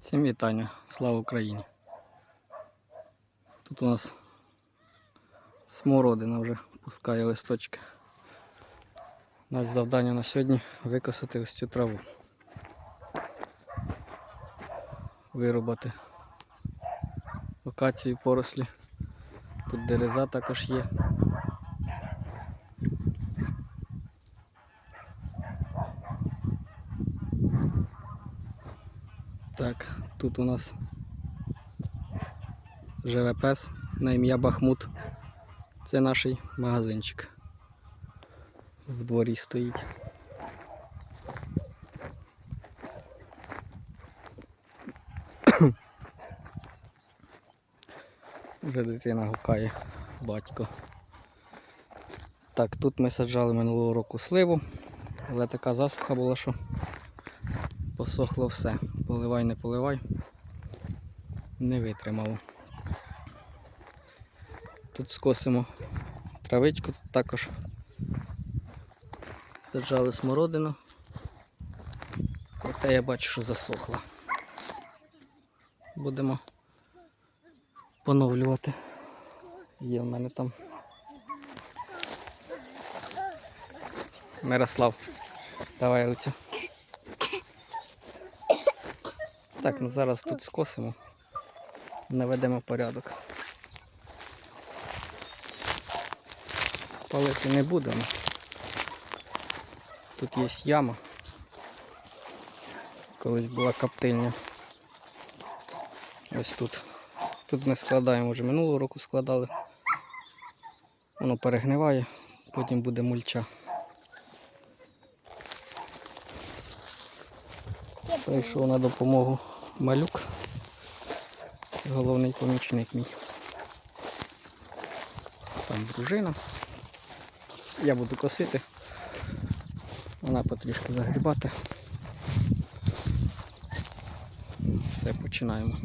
Всім вітання, слава Україні. Тут у нас смородина вже пускає листочки. Наше завдання на сьогодні викосити ось цю траву. Вирубати локацію порослі. Тут дереза також є. Так, тут у нас живе пес на ім'я Бахмут. Це наш магазинчик. В дворі стоїть. Вже дитина гукає батько. Так, тут ми саджали минулого року сливу, але така засуха була, що посохло все. Поливай, не поливай. Не витримало. Тут скосимо травичку, тут також саджали смородину. Проте я бачу, що засохла. Будемо поновлювати. Є в мене там. Мирослав. Давай Летю. Так, ну зараз тут скосимо. Наведемо порядок. Палити не будемо. Тут є яма. Колись була коптильня. Ось тут. Тут ми складаємо вже минулого року складали. Воно перегниває, потім буде мульча. Прийшов на допомогу малюк. Головний помічник мій. Там дружина. Я буду косити. Вона потрішки загрібати. Все, починаємо.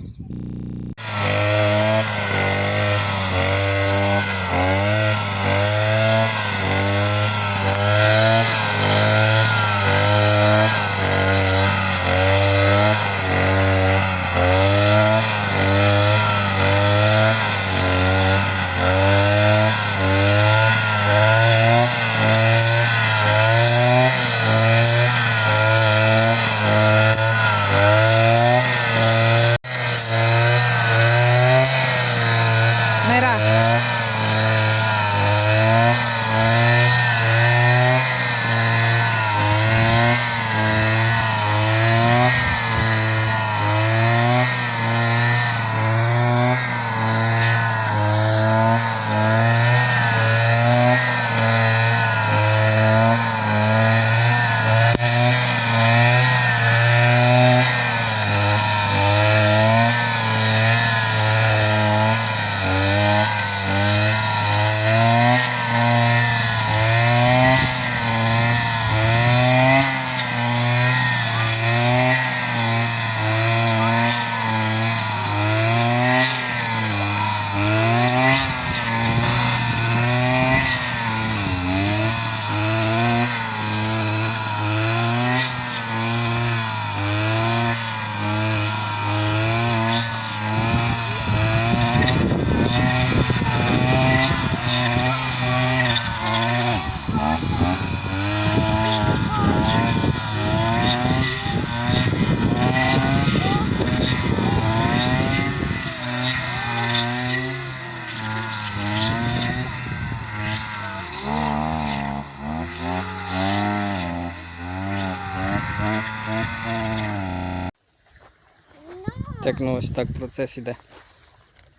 Так, ну ось так процес іде.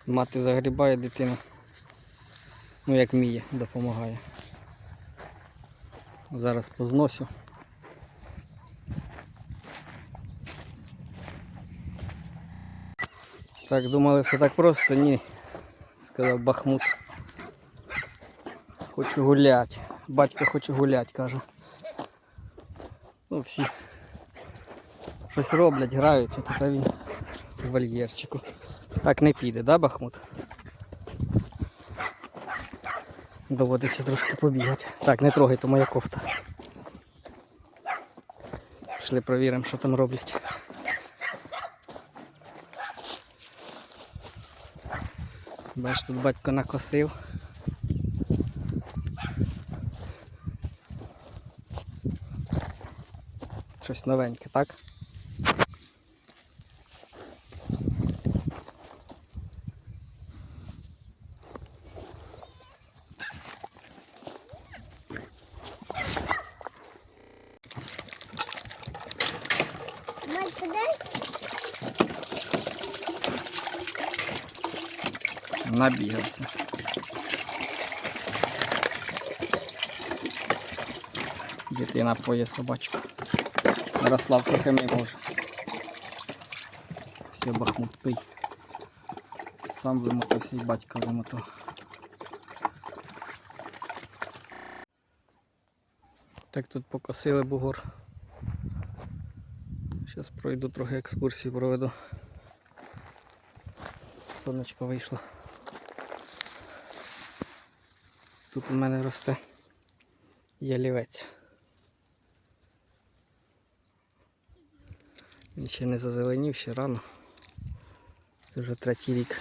Мати загрібає дитину. Ну як вміє, допомагає. Зараз позносю. Так, думали все так просто, ні. Сказав Бахмут. Хочу гулять. Батько хоче гулять, каже. Ну всі щось роблять, граються, тут а він вольєрчику. Так не піде, да, Бахмут? Доводиться трошки побігати. Так, не трогай, то моя кофта. Пішли провіримо, що там роблять. Бач, тут батько накосив. Щось новеньке, так? Дитина поє собачку. Ярослав трохи ми може. Все бахмут пий. Сам вимотався і батька вимотав. Так тут покосили бугор. Зараз пройду трохи екскурсію проведу. Сонечко вийшло. Тут у мене росте ялівець. Він ще не зазеленів, ще рано. Це вже третій рік.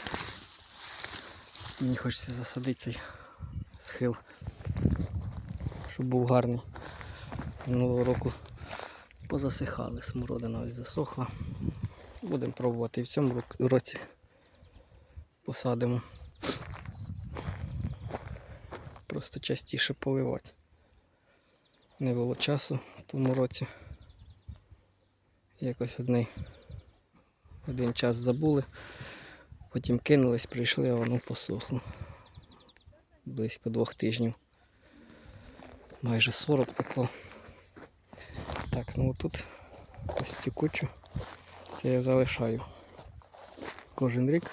Мені хочеться засадити цей схил, щоб був гарний. Минулого року позасихали, смородина ось засохла. Будемо пробувати і в цьому році посадимо. Просто частіше поливати. Не було часу в тому році. Якось одний, один час забули, потім кинулись, прийшли, а воно посохло. Близько двох тижнів. Майже 40 пекло. Так, ну тут ось цю кучу. Це я залишаю кожен рік.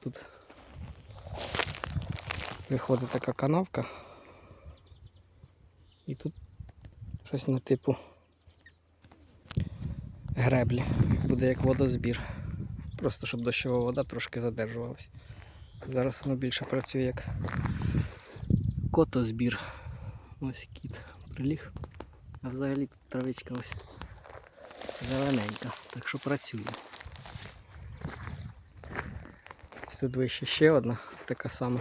Тут виходить така канавка. І тут щось на типу греблі. Буде як водозбір. Просто щоб дощова вода трошки задержувалась. Зараз воно більше працює як котозбір. Ось кіт приліг. А взагалі тут травичка ось зелененька, так що працює. Ось Тут вище ще одна така сама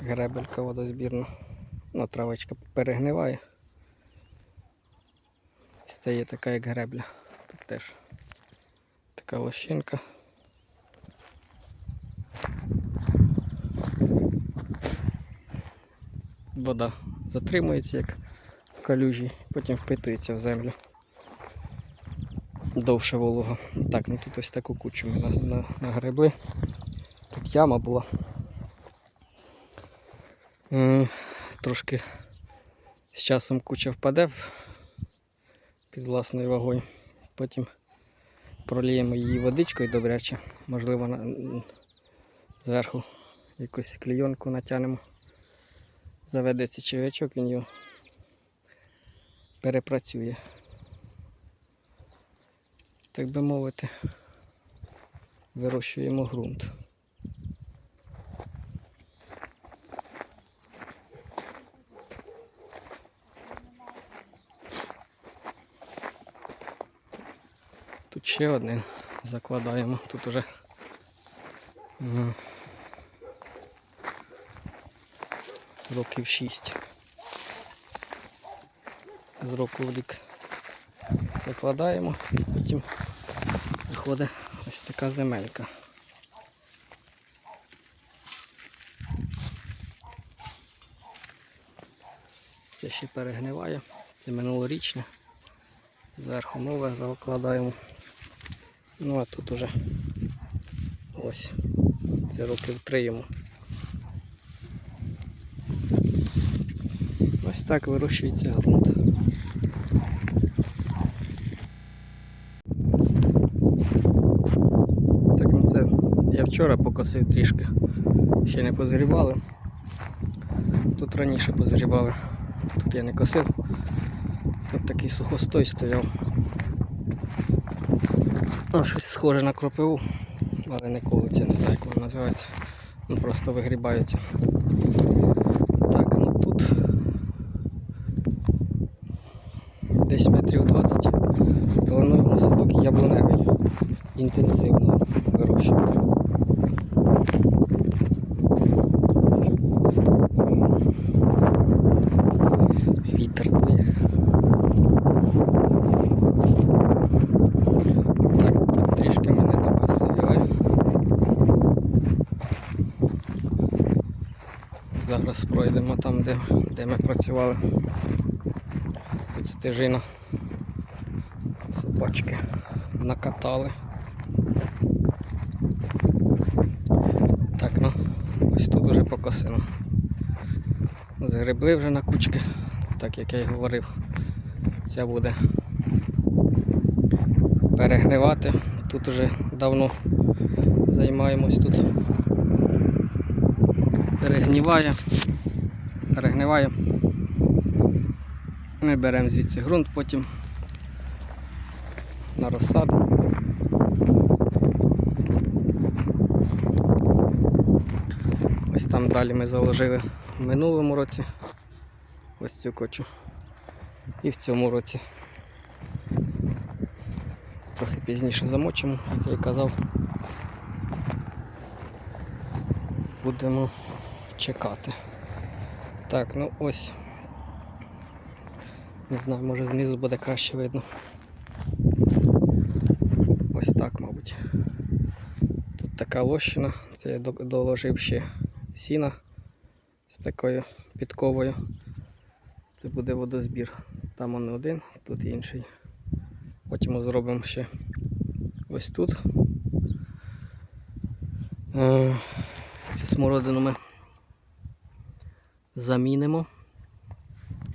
гребелька водозбірна. Ну, травичка перегниває. Стає така як гребля. Тут теж така лощинка. Вода затримується як в калюжі, потім впитується в землю. Довше волога. Так, ну тут ось таку кучу ми на- на- нагребли. Тут яма була. Трошки з часом куча впаде під власною вагою. Потім проліємо її водичкою добряче. Можливо, на, зверху якусь клійонку натягнемо. Заведеться черв'ячок, він його перепрацює. Так би мовити, вирощуємо ґрунт. Ще один закладаємо. Тут уже років 6. З року в рік закладаємо, потім виходить ось така земелька. Це ще перегниває, це минулорічне. Зверху нове закладаємо. Ну а тут уже ось. Це років три йому. Ось так вирощується ґрунт. Так, ну це я вчора покосив трішки. Ще не позрівали. Тут раніше позрівали. Тут я не косив. Тут такий сухостой стояв. Щось схоже на кропиву, але не колиться, не знаю, як воно називається. Ну, просто вигрібається. Так, ну тут десь метрів 20 плануємо садок яблуневий. Інтенсивно там, де, де ми працювали. Тут стежина. Собачки накатали. Так, ну, ось тут вже покосено. Згребли вже на кучки, так як я й говорив. Ця буде перегнивати. Тут вже давно займаємось тут. Перегніває. Перегниває. Ми беремо звідси ґрунт потім на розсаду. Ось там далі ми заложили в минулому році ось цю кочу. І в цьому році. Трохи пізніше замочимо, як я й казав. Будемо чекати. Так, ну ось. Не знаю, може знизу буде краще видно. Ось так, мабуть. Тут така лощина, це я доложив ще сіна з такою підковою. Це буде водозбір. Там он один, тут інший. Потім зробимо ще ось тут. Е, Цю смородину ми замінимо.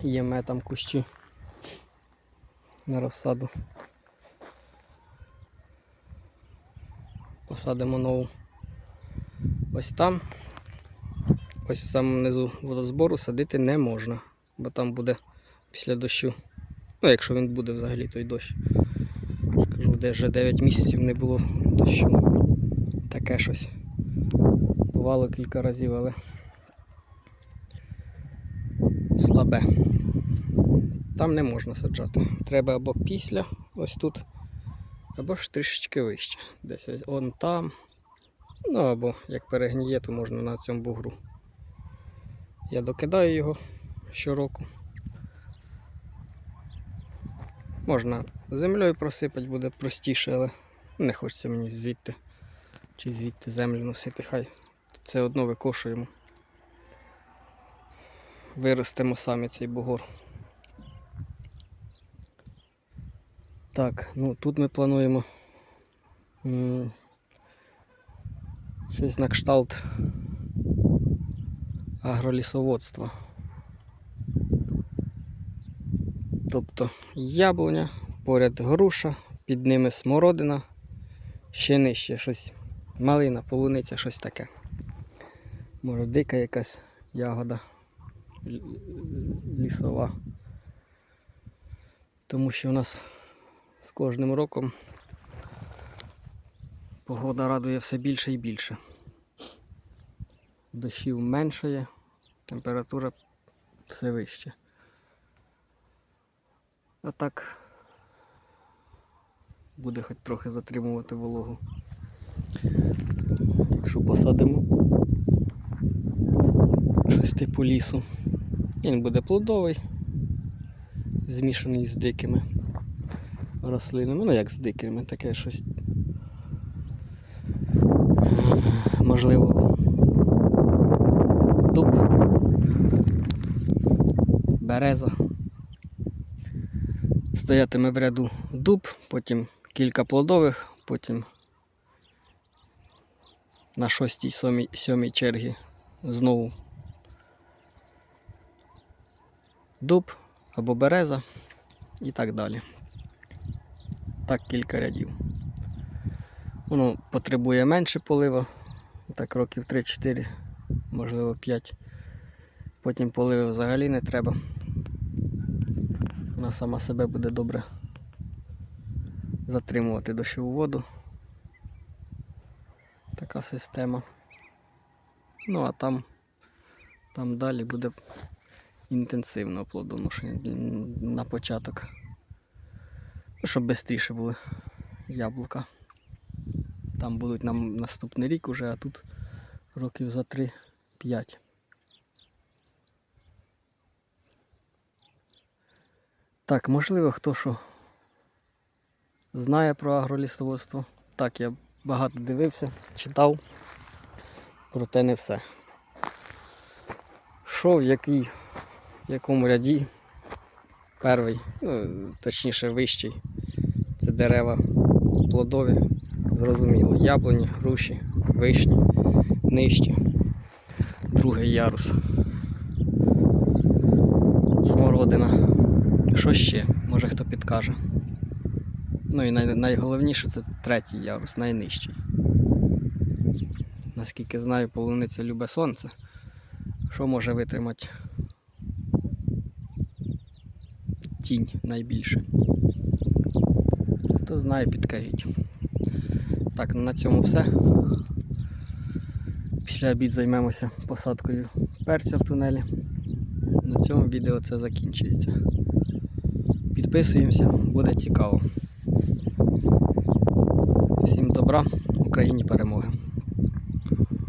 Є в там кущі на розсаду. Посадимо нову. Ось там. Ось в самому низу водозбору садити не можна, бо там буде після дощу. Ну, якщо він буде взагалі той дощ. Кажу, де вже 9 місяців не було дощу. Таке щось. Бувало кілька разів, але слабе. Там не можна саджати. Треба або після, ось тут, або ж трішечки вище. Десь ось он там. Ну або як перегніє, то можна на цьому бугру. Я докидаю його щороку. Можна землею просипати, буде простіше, але не хочеться мені звідти чи звідти землю носити. Хай це одно викошуємо. Виростемо самі цей бугор. Так, ну тут ми плануємо щось на кшталт агролісоводства. Тобто яблуня, поряд груша, під ними смородина, ще нижче щось малина, полуниця, щось таке. Може дика якась ягода лісова. Тому що у нас з кожним роком погода радує все більше і більше. Дощів меншає, температура все вище. А так буде хоч трохи затримувати вологу. Якщо посадимо щось типу лісу, він буде плодовий, змішаний з дикими рослинами. Ну як з дикими, таке щось. Можливо, дуб, береза. Стоятиме в ряду дуб, потім кілька плодових, потім на шостій сьомій, чергі знову дуб або береза і так далі. Так кілька рядів. Воно потребує менше полива, так років 3-4, можливо 5. Потім поливу взагалі не треба. Вона сама себе буде добре затримувати дощову воду. Така система. Ну а там, там далі буде інтенсивно плодоношення на початок. Щоб швидше були яблука. Там будуть нам наступний рік уже, а тут років за 3-5. Так, можливо, хто що знає про агролісоводство. Так, я багато дивився, читав, проте не все. що в який, в якому ряді. Перший, ну, точніше вищий. Це дерева плодові, зрозуміло. Яблуні, груші, вишні, нижче. Другий ярус. Смородина. Що ще? Може хто підкаже. Ну і най- найголовніше це третій ярус, найнижчий. Наскільки знаю, полуниця любе сонце. Що може витримати тінь найбільше? Хто знає, підкажіть. Так, ну на цьому все. Після обід займемося посадкою перця в тунелі. На цьому відео це закінчується. Підписуємося, буде цікаво. Всім добра, Україні перемоги!